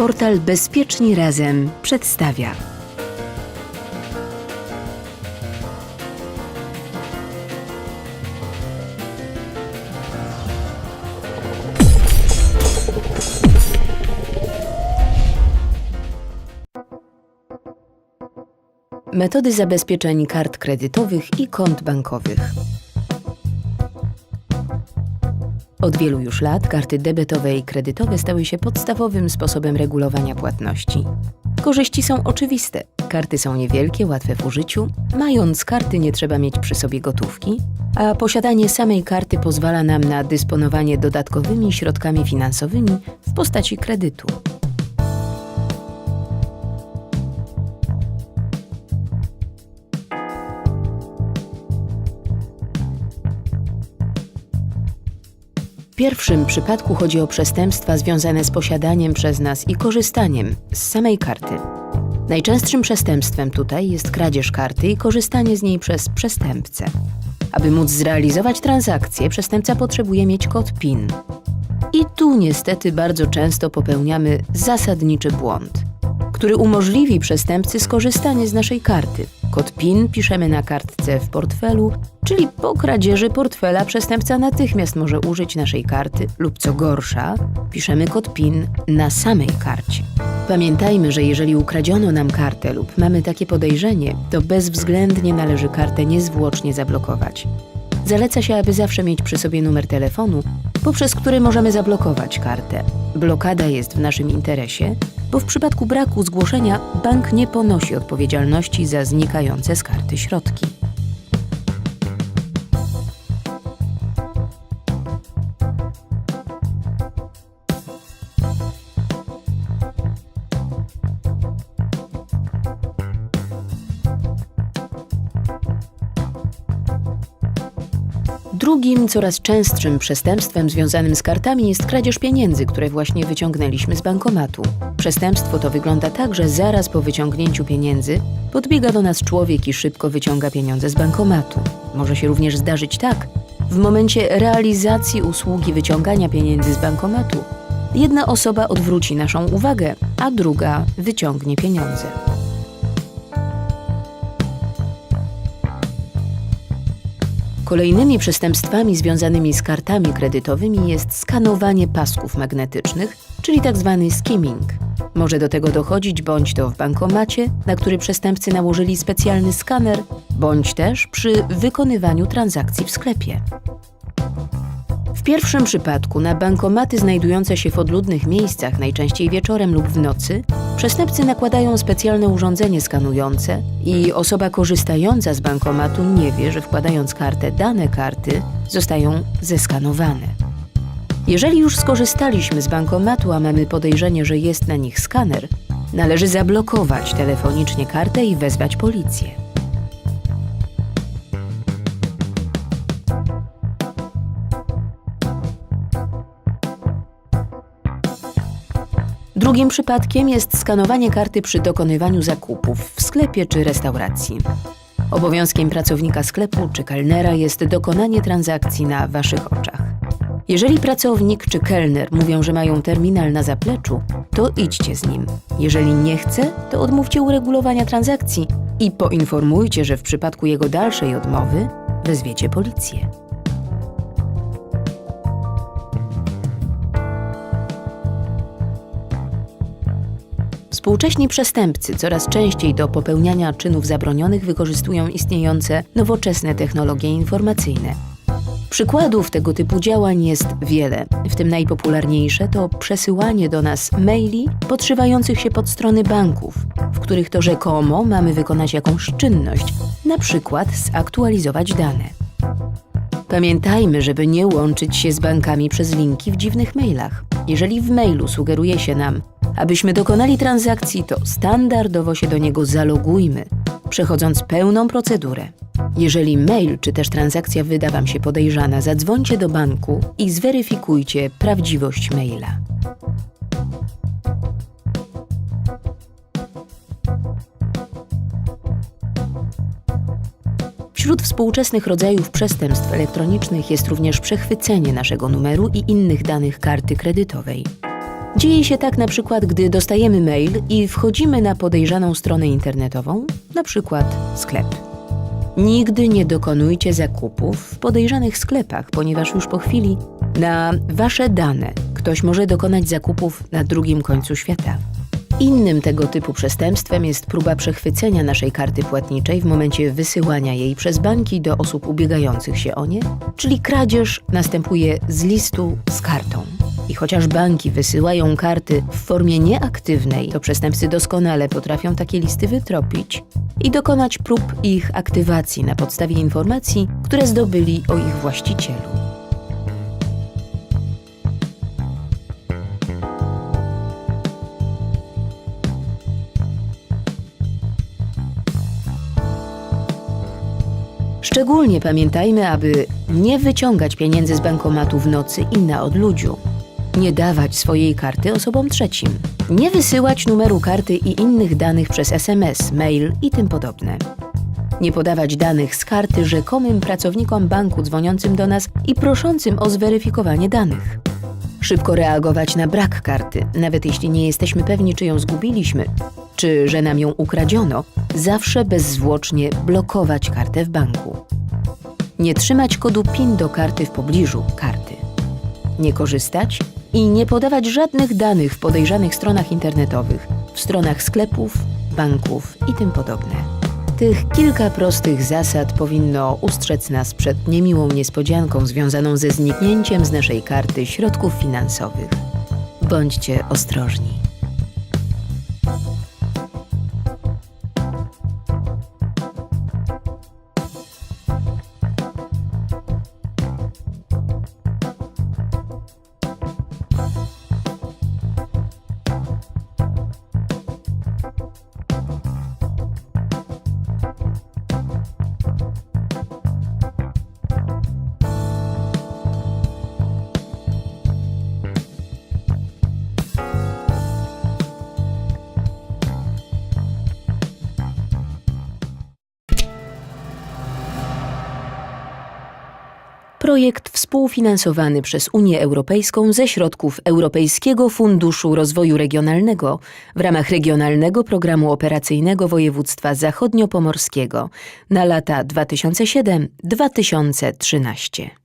Portal Bezpieczni Razem przedstawia. Metody zabezpieczeń kart kredytowych i kont bankowych. Od wielu już lat karty debetowe i kredytowe stały się podstawowym sposobem regulowania płatności. Korzyści są oczywiste. Karty są niewielkie, łatwe w użyciu. Mając karty nie trzeba mieć przy sobie gotówki, a posiadanie samej karty pozwala nam na dysponowanie dodatkowymi środkami finansowymi w postaci kredytu. Pierwszym przypadku chodzi o przestępstwa związane z posiadaniem przez nas i korzystaniem z samej karty. Najczęstszym przestępstwem tutaj jest kradzież karty i korzystanie z niej przez przestępcę. Aby móc zrealizować transakcję, przestępca potrzebuje mieć kod PIN. I tu niestety bardzo często popełniamy zasadniczy błąd, który umożliwi przestępcy skorzystanie z naszej karty. Kod PIN piszemy na kartce w portfelu, czyli po kradzieży portfela przestępca natychmiast może użyć naszej karty lub co gorsza, piszemy kod PIN na samej karcie. Pamiętajmy, że jeżeli ukradziono nam kartę lub mamy takie podejrzenie, to bezwzględnie należy kartę niezwłocznie zablokować. Zaleca się, aby zawsze mieć przy sobie numer telefonu, poprzez który możemy zablokować kartę. Blokada jest w naszym interesie, bo w przypadku braku zgłoszenia bank nie ponosi odpowiedzialności za znikające z karty środki. Drugim, coraz częstszym przestępstwem związanym z kartami jest kradzież pieniędzy, które właśnie wyciągnęliśmy z bankomatu. Przestępstwo to wygląda tak, że zaraz po wyciągnięciu pieniędzy podbiega do nas człowiek i szybko wyciąga pieniądze z bankomatu. Może się również zdarzyć tak, w momencie realizacji usługi wyciągania pieniędzy z bankomatu, jedna osoba odwróci naszą uwagę, a druga wyciągnie pieniądze. Kolejnymi przestępstwami związanymi z kartami kredytowymi jest skanowanie pasków magnetycznych, czyli tzw. skimming. Może do tego dochodzić bądź to w bankomacie, na który przestępcy nałożyli specjalny skaner, bądź też przy wykonywaniu transakcji w sklepie. W pierwszym przypadku na bankomaty znajdujące się w odludnych miejscach, najczęściej wieczorem lub w nocy, przestępcy nakładają specjalne urządzenie skanujące i osoba korzystająca z bankomatu nie wie, że wkładając kartę, dane karty zostają zeskanowane. Jeżeli już skorzystaliśmy z bankomatu, a mamy podejrzenie, że jest na nich skaner, należy zablokować telefonicznie kartę i wezwać policję. Drugim przypadkiem jest skanowanie karty przy dokonywaniu zakupów w sklepie czy restauracji. Obowiązkiem pracownika sklepu czy kelnera jest dokonanie transakcji na waszych oczach. Jeżeli pracownik czy kelner mówią, że mają terminal na zapleczu, to idźcie z nim. Jeżeli nie chce, to odmówcie uregulowania transakcji i poinformujcie, że w przypadku jego dalszej odmowy wezwiecie policję. Współcześni przestępcy coraz częściej do popełniania czynów zabronionych wykorzystują istniejące nowoczesne technologie informacyjne. Przykładów tego typu działań jest wiele, w tym najpopularniejsze to przesyłanie do nas maili podszywających się pod strony banków, w których to rzekomo mamy wykonać jakąś czynność, na przykład zaktualizować dane. Pamiętajmy, żeby nie łączyć się z bankami przez linki w dziwnych mailach. Jeżeli w mailu sugeruje się nam, abyśmy dokonali transakcji, to standardowo się do niego zalogujmy, przechodząc pełną procedurę. Jeżeli mail czy też transakcja wyda Wam się podejrzana, zadzwońcie do banku i zweryfikujcie prawdziwość maila. Wśród współczesnych rodzajów przestępstw elektronicznych jest również przechwycenie naszego numeru i innych danych karty kredytowej. Dzieje się tak na przykład, gdy dostajemy mail i wchodzimy na podejrzaną stronę internetową, na przykład sklep. Nigdy nie dokonujcie zakupów w podejrzanych sklepach, ponieważ już po chwili na wasze dane ktoś może dokonać zakupów na drugim końcu świata. Innym tego typu przestępstwem jest próba przechwycenia naszej karty płatniczej w momencie wysyłania jej przez banki do osób ubiegających się o nie, czyli kradzież następuje z listu z kartą. I chociaż banki wysyłają karty w formie nieaktywnej, to przestępcy doskonale potrafią takie listy wytropić i dokonać prób ich aktywacji na podstawie informacji, które zdobyli o ich właścicielu. Szczególnie pamiętajmy, aby nie wyciągać pieniędzy z bankomatu w nocy i na odludziu. Nie dawać swojej karty osobom trzecim. Nie wysyłać numeru karty i innych danych przez SMS, mail i tym podobne. Nie podawać danych z karty rzekomym pracownikom banku dzwoniącym do nas i proszącym o zweryfikowanie danych. Szybko reagować na brak karty, nawet jeśli nie jesteśmy pewni, czy ją zgubiliśmy, czy że nam ją ukradziono, zawsze bezzwłocznie blokować kartę w banku. Nie trzymać kodu PIN do karty w pobliżu karty. Nie korzystać i nie podawać żadnych danych w podejrzanych stronach internetowych, w stronach sklepów, banków i tym podobne. Tych kilka prostych zasad powinno ustrzec nas przed niemiłą niespodzianką związaną ze zniknięciem z naszej karty środków finansowych. Bądźcie ostrożni. Projekt współfinansowany przez Unię Europejską ze środków Europejskiego Funduszu Rozwoju Regionalnego w ramach Regionalnego Programu Operacyjnego Województwa Zachodniopomorskiego na lata 2007-2013.